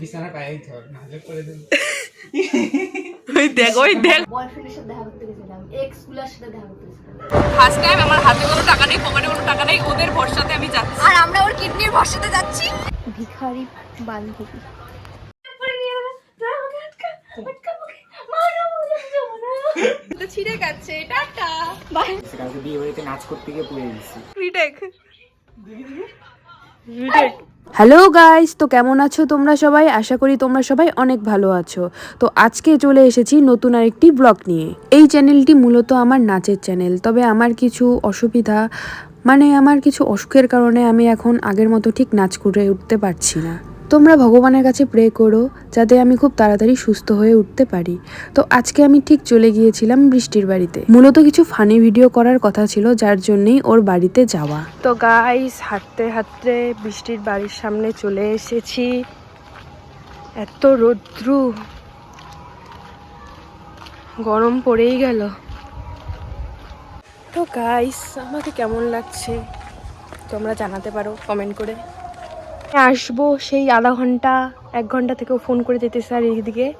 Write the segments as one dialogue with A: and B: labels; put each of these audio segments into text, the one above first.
A: বিছানা পায়ে ধর নাহলে করে দেব
B: ওই দেখ ওই দেখ।
C: বয়ফ্রেন্ডের সাথে দেখা করতে গেছিলাম এক্সগুলার সাথে দেখা করতে গেছিলাম
B: ফার্স্ট টাইম আমার হাতে কোনো টাকা নেই পকেটে কোনো টাকা নেই ওদের ভরসাতে আমি যাচ্ছি।
C: আর আমরা ওর কিডনির ভরসাতে যাচ্ছি। ভিখারি বান্ধবী।
B: ছিঁড়ে গেছে টাটা
A: কালকে বিয়ে বাড়িতে নাচ করতে গিয়ে পড়ে গেছি।
B: রিটেক রিটেক
D: হ্যালো গাইস তো কেমন আছো তোমরা সবাই? আশা করি তোমরা সবাই অনেক ভালো আছো। তো আজকে চলে এসেছি নতুন আরেকটি ব্লগ নিয়ে। এই চ্যানেলটি মূলত আমার নাচের চ্যানেল তবে আমার কিছু অসুবিধা মানে আমার কিছু অসুখের কারণে আমি এখন আগের মতো ঠিক নাচ করে উঠতে পারছি না। তোমরা ভগবানের কাছে প্রে করো যাতে আমি খুব তাড়াতাড়ি সুস্থ হয়ে উঠতে পারি। তো আজকে আমি ঠিক চলে গিয়েছিলাম বৃষ্টির বাড়িতে। মূলত কিছু ফানি ভিডিও করার কথা ছিল, যার জন্যই ওর বাড়িতে যাওয়া। তো গাইস হাঁটতে হাঁটতে বৃষ্টির বাড়ির সামনে চলে এসেছি। এত রৌদ্রু। গরম পড়েই গেল। তো গাইস আমাকে কেমন লাগছে? তোমরা জানাতে পারো কমেন্ট করে। আসব, সেই আধা ঘণ্টা, এক ঘণ্টা থেকেও ফোন করে যেতেছে আর এইদিকে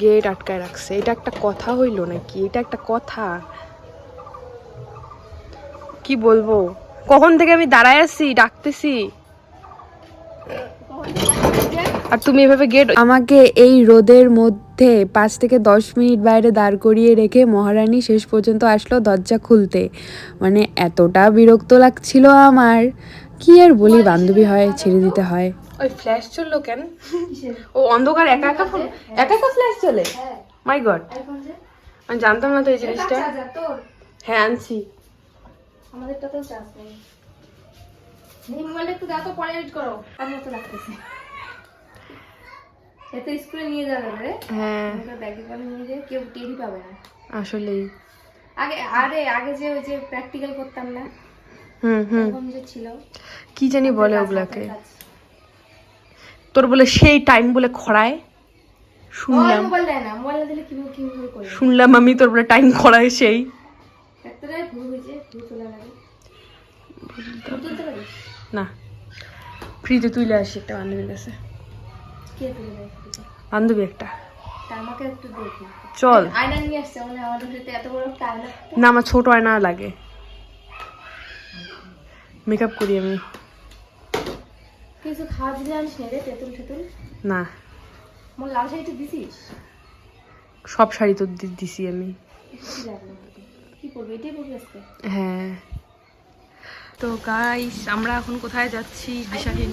D: গেট আটকায় রাখছে। এটা একটা কথা হইল নাকি? এটা একটা কথা। কি বলব? কখন থেকে আমি দাঁড়ায় আছি, ডাকতেছি? আর তুমি এভাবে গেট আমাকে এই রোদের মধ্যে পাঁচ থেকে দশ মিনিট বাইরে দাঁড় করিয়ে রেখে মহারানী শেষ পর্যন্ত আসলো দরজা খুলতে। মানে এতটা বিরক্ত লাগছিল আমার। কি আর বলি বান্ধবী হয় ছেড়ে দিতে হয়। ওই ফ্ল্যাশ চলল কেন? ও অন্ধকার একা একা ফোন একা একা ফ্ল্যাশ চলে? মাই গড আমি জানতাম না তো এই জিনিসটা। হ্যাঁ আনছি।
C: আমাদেরটাতেও চান্স নেই। এই মোবাইলটা একটু দাও তো পরে এডিট করো। আর মতো লাগতেছে। এতে স্কুলে নিয়ে যাবে রে।
D: হ্যাঁ।
C: ব্যাগে করে নিয়ে যাবে কেউ টেরই পাবে না।
D: আসলেই।
C: আগে আরে আগে যে ওই যে প্র্যাকটিক্যাল করতাম না।
D: হুম হুম। কি জানি বলে ওগুলাকে। তোর বলে সেই টাইম বলে খড়ায় শুনলাম। শুনলাম আমি তোর বলে টাইম খড়ায় সেই। না। ফ্রিতে তুলে আসি একটা বান্ধবীর কাছে। বান্ধবী একটা। চল।
C: মানে
D: না আমার ছোট আয়না লাগে। মেকআপ করি আমি।
C: কিছু খাওয়া দিলে আনিস না রে তেঁতুল টেতুল
D: না।
C: মোর লাল শাড়িটা দিছিস?
D: সব শাড়ি তো দিছি আমি।
C: কি এটাই পরবি আজকে?
D: হ্যাঁ। তো গাইস আমরা এখন কোথায় যাচ্ছি? দিশাহীন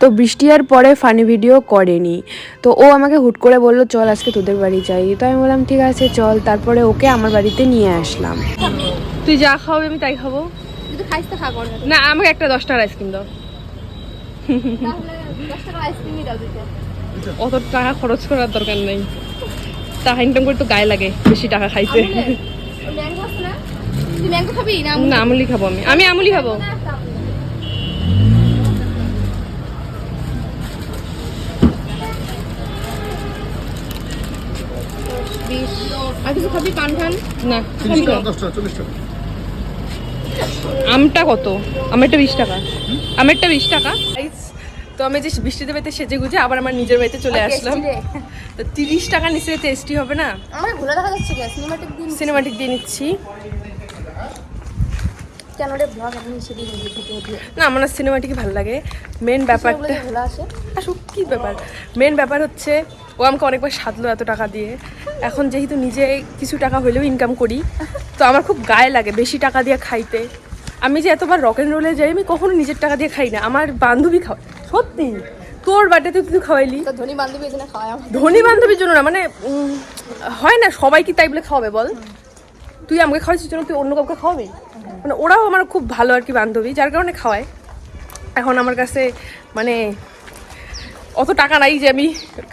D: তো বৃষ্টি আর পরে ফানি ভিডিও করেনি। তো ও আমাকে হুট করে বলল চল আজকে তোদের বাড়ি যাই। তো আমি বললাম ঠিক আছে চল। তারপরে ওকে আমার বাড়িতে নিয়ে আসলাম। তুই যা খাওয়াবি আমি তাই খাব।
C: যদি খাইস তো খাব না
D: আমাকে একটা দশ টাকার আইসক্রিম দাও।
C: তাহলে দশ টাকা আইসক্রিমই দাও দুইটা
D: অত টাকা খরচ করার দরকার নেই। টাকা ইনকাম করে তো গায়ে লাগে বেশি টাকা খাইতে।
C: না? খাবি না
D: না আমুলি খাব আমি। আমি আমুলি খাব।
C: আর কিছু খাবি? পান খান
D: না আমটা কত? আমেরটা বিশ টাকা। আমেরটা বিশ টাকা। তো আমি যে বৃষ্টিতে বাড়িতে সেজে গুজে আবার আমার নিজের বাড়িতে চলে আসলাম। তো তিরিশ টাকা নিচে টেস্টি হবে না?
C: আমার ভুলে দেখা যাচ্ছে কে সিনেমাটিক
D: দিয়ে নিচ্ছি। না আমার সিনেমাটিকই ভালো লাগে। মেন ব্যাপারটা আসুক কি ব্যাপার? মেন ব্যাপার হচ্ছে ও আমাকে অনেকবার সাধলো এত টাকা দিয়ে। এখন যেহেতু নিজে কিছু টাকা হলেও ইনকাম করি তো আমার খুব গায়ে লাগে বেশি টাকা দিয়ে খাইতে। আমি যে এতবার রক অ্যান্ড রোলে যাই আমি কখনো নিজের টাকা দিয়ে খাই না। আমার বান্ধবী খাওয়ায়। সত্যি। তোর বার্থডেতে তুই খাওয়াইলি?
C: ধনী বান্ধবী এখানে খাওয়ায় আমার
D: ধনী বান্ধবীর জন্য না মানে হয় না সবাই কি তাই বলে খাওয়াবে বল? তুই আমাকে খাওয়াইছিস জন্য তুই অন্য কাউকে খাওয়াবি? মানে ওরাও আমার খুব ভালো আর কি বান্ধবী যার কারণে খাওয়ায়। এখন আমার কাছে মানে অত টাকা নাই যে আমি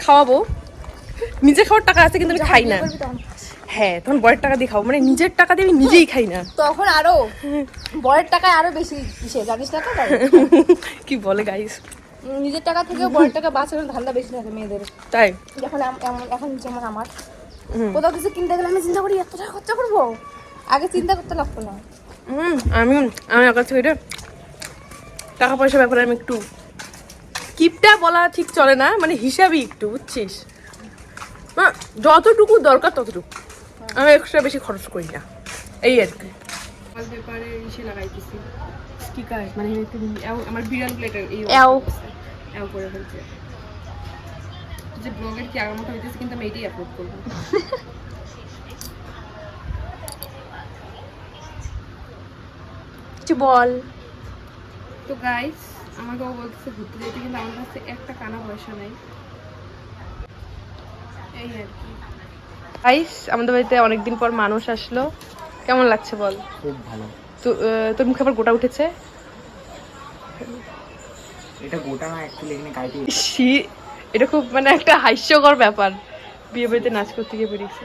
D: খাওয়াবো। নিজে খাওয়ার টাকা আছে কিন্তু আমি খাই না। হ্যাঁ তখন বরের টাকা দিয়ে খাব। মানে নিজের টাকা দিয়ে আমি নিজেই খাই না।
C: তখন আরও বরের টাকায় আরও বেশি ইসে জানিস না তো?
D: কি বলে গাইস
C: নিজের টাকা থেকে বরের টাকা বাঁচানোর ধান্দা বেশি থাকে মেয়েদের।
D: তাই?
C: যখন এখন যেমন আমার কোথাও কিছু কিনতে গেলে আমি চিন্তা করি এত টাকা খরচা করব? আগে চিন্তা করতে লাগতো না।
D: হুম আমি আমি কাছে এটা টাকা পয়সার ব্যাপারে আমি একটু কিপটা বলা ঠিক চলে না মানে হিসাবই একটু বুঝছিস? যতটুকু দরকার ততটুকু। আমি এক্সট্রা বেশি খরচ করি না। এই আর কি। ইসে লাগাইতেছি। স্টিকার মানে আমার বিড়াল প্লেটার এই
C: এও।
D: এও করে ফেলছে। যে ব্লগের কি আগের মতো হইতেছে কিন্তু আমি এটাই আপলোড করব। কিছু বল। তো গাইস আমাকে ও বলতেছে ঘুরতে যেতে কিন্তু আমার কাছে একটা কানা পয়সা নাই। এই আর কি। গাইস আমাদের বাড়িতে অনেকদিন পর মানুষ আসলো। কেমন লাগছে বল?
A: খুব ভালো।
D: তো তোর মুখে আবার গোটা উঠেছে?
A: এটা গোটা না একটু লেগে কাইটে
D: শি এটা খুব মানে একটা হাস্যকর ব্যাপার। বিয়ে বাড়িতে নাচ করতে গিয়ে বেরিয়েছে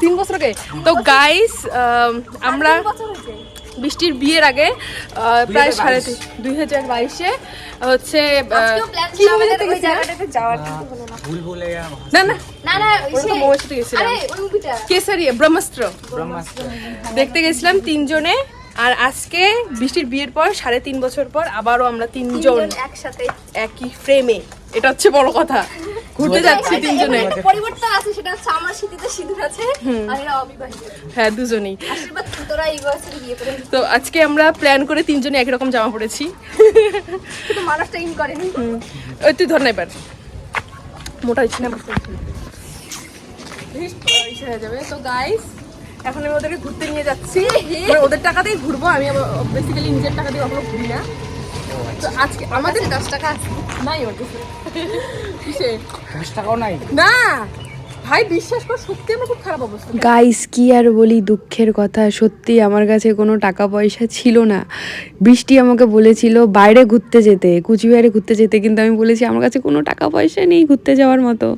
D: তিন বছর আগে। তো গাইস আমরা বৃষ্টির বিয়ের আগে আহ, প্রায় সাড়ে তিন- দুই হাজার বাইশে হচ্ছে না না। ব্রহ্মাস্ত্র।
A: ব্রহ্মাস্ত্র।
D: দেখতে গেছিলাম তিনজনে আর আজকে বৃষ্টির বিয়ের পর সাড়ে তিন বছর পর আবারও আমরা তিনজন
C: একসাথে।
D: একই ফ্রেমে এটা হচ্ছে বড় কথা। ঘুরতে যাচ্ছি তিনজনে।
C: পরিবর্তন আছে সেটা হচ্ছে আমার স্মৃতিতে সিঁদুর আছে আর এরা অবিবাহিত।
D: হ্যাঁ দুজনেই।
C: তোরা এই বয়সে বিয়ে করে
D: তো আজকে আমরা প্ল্যান করে তিনজনে একই রকম জামা পরেছি।
C: কিন্তু মানুষটা ইন করেনি।
D: ওই তুই ধর না এবার। মোটা হচ্ছে না? ইসে হয়ে যাবে। তো গাইস এখন আমি ওদেরকে ঘুরতে নিয়ে যাচ্ছি। মানে ওদের টাকাতেই ঘুরবো আমি বেসিক্যালি নিজের টাকা দিয়ে কখনো ঘুরি না। তো আজকে আমাদের
C: দশ টাকা আছে।
D: নাই ওর কিসে?
A: দশ টাকাও নাই।
D: না! ভাই বিশ্বাস কর সত্যি আমার খুব খারাপ অবস্থা।
E: গাইস কি আর বলি দুঃখের কথা। সত্যি আমার কাছে কোনো টাকা পয়সা ছিল না। বৃষ্টি আমাকে বলেছিল বাইরে ঘুরতে যেতে কুচবিহারে ঘুরতে যেতে কিন্তু আমি বলেছি আমার কাছে কোনো টাকা পয়সা নেই ঘুরতে যাওয়ার মতো।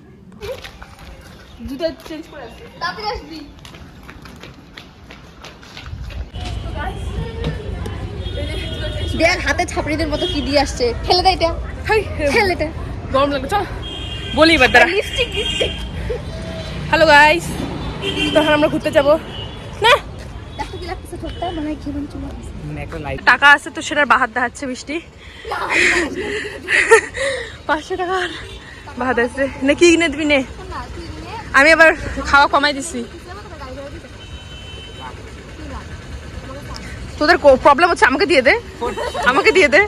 D: জুতা চেঞ্জ করে আসি
C: তাড়াতাড়ি আসবি দেখ হাতে ছাপড়িদের মতো কি দিয়ে আসছে ফেলে দে এটা ফেলে এটা
D: গরম লাগবে চল বলি এবার দাঁড়া
C: লিপস্টিক লিপস্টিক
D: হ্যালো গাইস তখন আমরা ঘুরতে যাব না
C: মনে হয়
A: মানে
D: টাকা আছে তো সেটার বাহাত দেখাচ্ছে বৃষ্টি পাঁচশো টাকা বাহাত আছে না কি কিনে দিবি নে আমি আবার খাওয়া কমাই দিছি। তোদের প্রবলেম হচ্ছে আমাকে দিয়ে দে। আমাকে দিয়ে দে।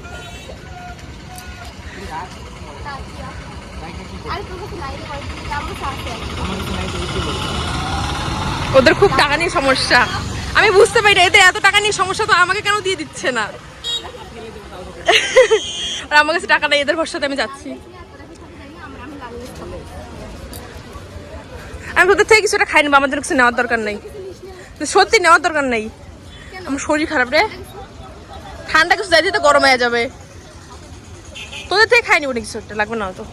D: ওদের খুব টাকা নিয়ে সমস্যা। আমি বুঝতে পারি না, এদের এত টাকা নিয়ে সমস্যা তো আমাকে কেন দিয়ে দিচ্ছে না? আর আমার কাছে টাকা নেই এদের ভরসাতে আমি যাচ্ছি। আমি তোদের থেকে কিছুটা খাই নেব, আমাদের কিছু নেওয়ার দরকার নেই। সত্যি নেওয়ার দরকার নেই। আমার শরীর খারাপ রে। ঠান্ডা কিছু যাইতে তো গরম হয়ে যাবে। তোদের থেকে খাই নিবো কিছু একটা, লাগবে না তো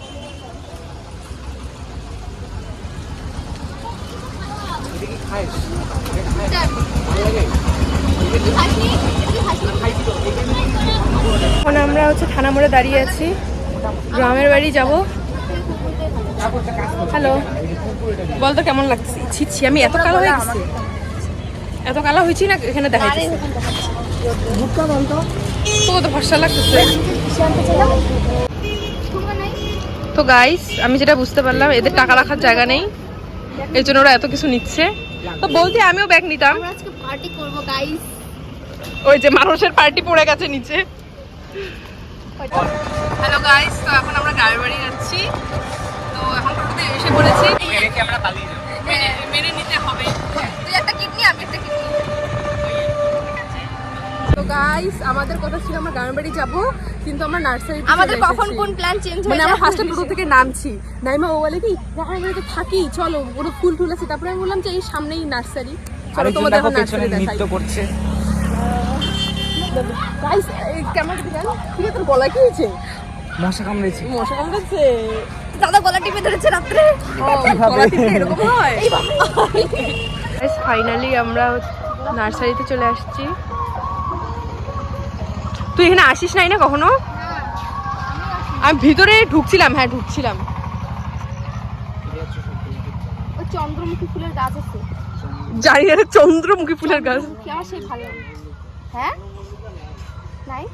D: আমরা হচ্ছে থানা মোড়ে দাঁড়িয়ে আছি। গ্রামের বাড়ি যাব। হ্যালো। বলতো কেমন লাগছে? ছি ছি আমি এত কালো হয়ে গেছি। এত কালো হয়েছি না এখানে দেখা তো তো ভরসা লাগতেছে। তো গাইস আমি যেটা বুঝতে পারলাম এদের টাকা রাখার জায়গা নেই। এই জন্য ওরা এত কিছু নিচ্ছে। তো বলতে আমিও ব্যাগ নিতাম।
C: আজকে পার্টি করব গাইস
D: ওই যে মানুষের পার্টি পড়ে গেছে নিচে। হ্যালো গাইস তো এখন আমরা গায়ের বাড়ি যাচ্ছি। এসে পড়েছি।
A: রেখে আমরা পালিয়ে যাব।
D: মেনে মেনে নিতে হবে।
C: তুই একটা কিডনি আমি একটা কিডনি।
D: তো গাইস আমাদের কথা ছিল আমরা গ্রামের বাড়ি যাব কিন্তু আমরা নার্সারি
C: আমাদের কখন কোন প্ল্যান চেঞ্জ
D: মানে আমরা ফার্স্টে টোটো থেকে নামছি। নাইমা ও বলে কি গ্রামের বাড়িতে থাকি চলো ওরা ফুল টুল আছে? তারপরে আমি বললাম যে এই সামনেই নার্সারি। চলো তোমাদের এখন নার্সারি দেখাই
A: নৃত্য করছে।
D: গাইস দিকে ঠিক আছে তোর গলা কি হয়েছে?
A: মশা কামড়েছে।
D: মশা কামড়েছে।
C: দাদা গলা টিপে ধরেছে রাত্রে।
D: ফাইনালি আমরা নার্সারিতে চলে আসছি। তুই এখানে আসিস নাই না কখনো? আমি ভিতরে ঢুকছিলাম হ্যাঁ ঢুকছিলাম।
C: ওই চন্দ্রমুখী ফুলের গাছ আছে।
D: জানি না চন্দ্রমুখী ফুলের গাছ।
C: হ্যাঁ? নাই?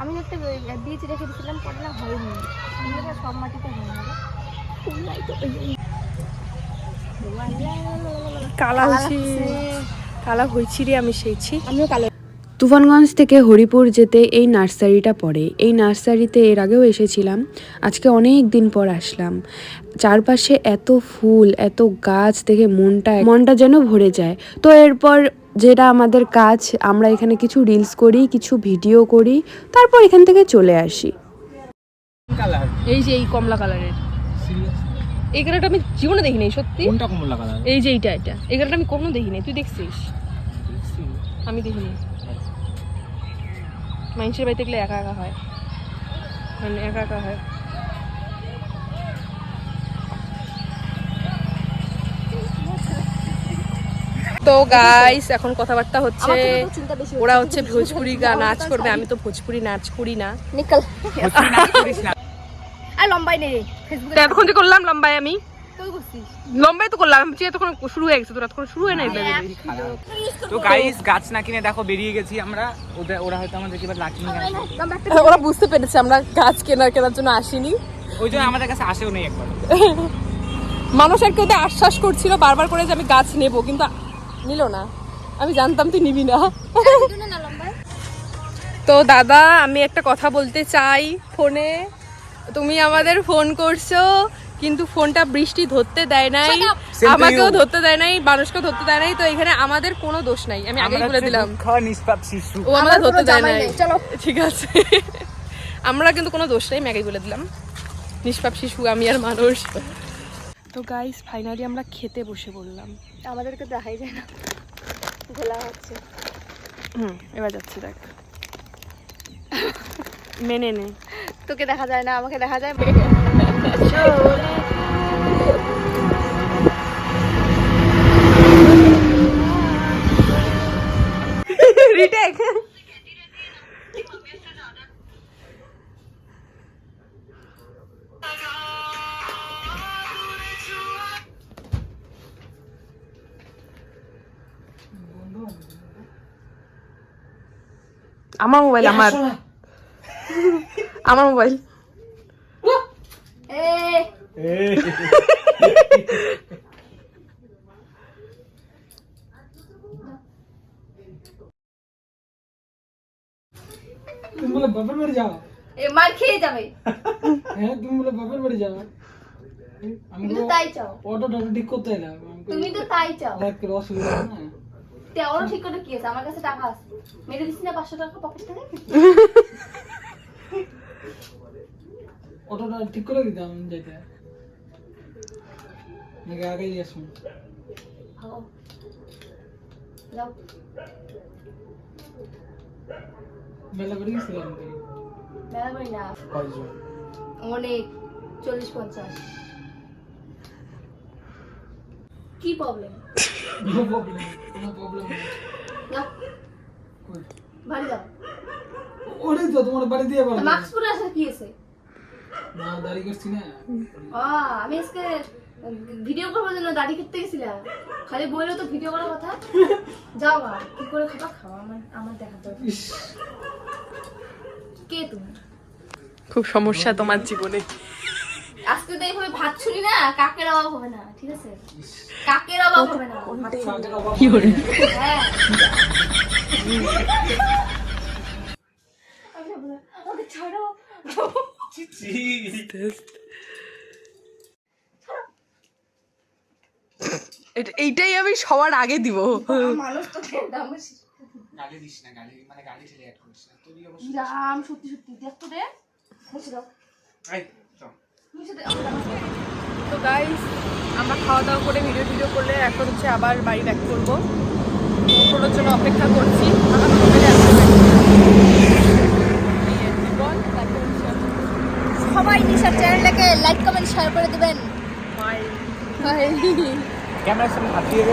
C: আমি একটা বীজ রেখে দিয়েছিলাম পরে না হয়নি। সব মাটিতে হয় না
D: কালা হয়েছি কালা হয়েছি রে আমি সেইছি।
C: আমিও কালো।
E: তুফানগঞ্জ থেকে হরিপুর যেতে এই নার্সারিটা পড়ে। এই নার্সারিতে এর আগেও এসেছিলাম আজকে অনেক দিন পর আসলাম। চারপাশে এত ফুল এত গাছ দেখে মনটা মনটা যেন ভরে যায়। তো এরপর যেটা আমাদের কাজ আমরা এখানে কিছু রিলস করি কিছু ভিডিও করি তারপর এখান থেকে চলে আসি।
A: কালার
D: এই যে এই কমলা কালারের
A: সিরিয়াস
D: এই কালারটা আমি জীবনে দেখিনি সত্যি?
A: কোনটা কমলা কালার
D: এই যে এইটা এটা। এই কালারটা আমি কখনো দেখিনি। তুই দেখছিস? আমি দেখিনি। মানুষের বাড়িতে গেলে একা একা হয়। মানে একা একা হয়। তো গাইস এখন কথাবার্তা হচ্ছে। ওরা হচ্ছে ভোজপুরি গান নাচ করবে আমি তো ভোজপুরি নাচ করি না।
C: আর লম্বাই নেই
D: এতক্ষণ যে করলাম লম্বাই আমি। লম্বাই তো করলাম আমি এতক্ষণ শুরু হয়ে গেছে তোর এতক্ষণ শুরু হয় না
A: তো গাইস গাছ না কিনে দেখো বেরিয়ে গেছি আমরা। ওদের ওরা হয়তো আমাদের এবার লাকি
D: ওরা বুঝতে পেরেছে আমরা গাছ কেনার কেনার জন্য আসিনি।
A: ওই জন্য আমাদের কাছে আসেও নেই একবার।
D: মানুষ আর কেউ আশ্বাস করছিল বারবার করে যে আমি গাছ নেব কিন্তু নিল না। আমি জানতাম তুই নিবি না। তো দাদা আমি একটা কথা বলতে চাই ফোনে। তুমি আমাদের ফোন করছ কিন্তু ফোনটা বৃষ্টি ধরতে দেয় নাই। আমাকেও ধরতে দেয় নাই মানুষকেও ধরতে দেয় নাই তো এখানে আমাদের কোনো দোষ নাই। আমি আগেই বলে দিলাম।
A: নিষ্পাপ শিশু।
D: ও আমাদের
C: আমার
D: ধরতে দেয় নাই
C: চলো।
D: ঠিক আছে। আমরা কিন্তু কোনো দোষ নাই আমি আগেই বলে দিলাম। নিষ্পাপ শিশু আমি আর মানুষ। তো গাইস ফাইনালি আমরা খেতে বসে পড়লাম।
C: আমাদেরকে দেখাই যায় না। ঘোলা হচ্ছে।
D: হুম এবার যাচ্ছি দেখ। মেনে নে।
C: তোকে দেখা যায় না আমাকে দেখা যায়।
D: রিটেক আমার মোবাইল আমার আমার মোবাইল
B: তুমি বলে বাড়ি যাও
C: এ খেয়ে
B: হ্যাঁ তুমি বলে বাড়ি আমি
C: তো তাই চাও
B: অটো ঠিক করতে
C: তুমি তো তাই চাও
B: অসুবিধা না
C: তে ঠিক করে কি আছে? আমার কাছে টাকা আছে। মেরে দিচ্ছি না পাঁচশো টাকা পকেট থেকে?
B: অটোটা ঠিক করে দিতাম যেতে। নাকি আগে আসুন।
C: ভালো
B: করে গেছিলাম
C: মেলা করি না। অনেক। চল্লিশ পঞ্চাশ। কি প্রবলেম
B: নো প্রবলেম কোনো প্রবলেম
C: যাও বাড়ি যাও।
B: ওরে তো তোমার বাড়ি দিয়ে পারব
C: মাস্ক পরে আসার কি আছে?
B: না দাঁড়ি করছি না।
C: আ, আমি আজকে ভিডিও করবার জন্য দাড়ি করতে গেছিলাম। খালি বলল তো ভিডিও করার কথা। যাও গা কি করে খাবা? খাওয়া আমার আমার দেখা
B: ইস।
C: কে তুমি?
D: খুব সমস্যা তোমার জীবনে।
C: আজকে তো এইভাবে ভাত ছুরি না কাকের অভাব হবে না ঠিক আছে? কাকের অভাব হবে না। আমি যাব না। আমাকে ছাড়ো
D: এটা- এইটাই আমি সবার আগে দিব।
C: মানুষ তো
A: গালি দিস না গালি মানে গালি ছেলে অ্যাড করিস না। তুই অবশ্য
C: জাম সত্যি সত্যি। দেখ তো রে। মুছে দাও
D: তো গাইস আমরা খাওয়া দাওয়া করে ভিডিও ভিডিও করলে এখন হচ্ছে আবার বাড়ি ব্যাক করব। টোটোর জন্য অপেক্ষা করছি।
C: সবাই নিশার চ্যানেলটাকে লাইক কমেন্ট শেয়ার করে দিবেন।
A: ক্যামেরার সামনে হাত দিয়ে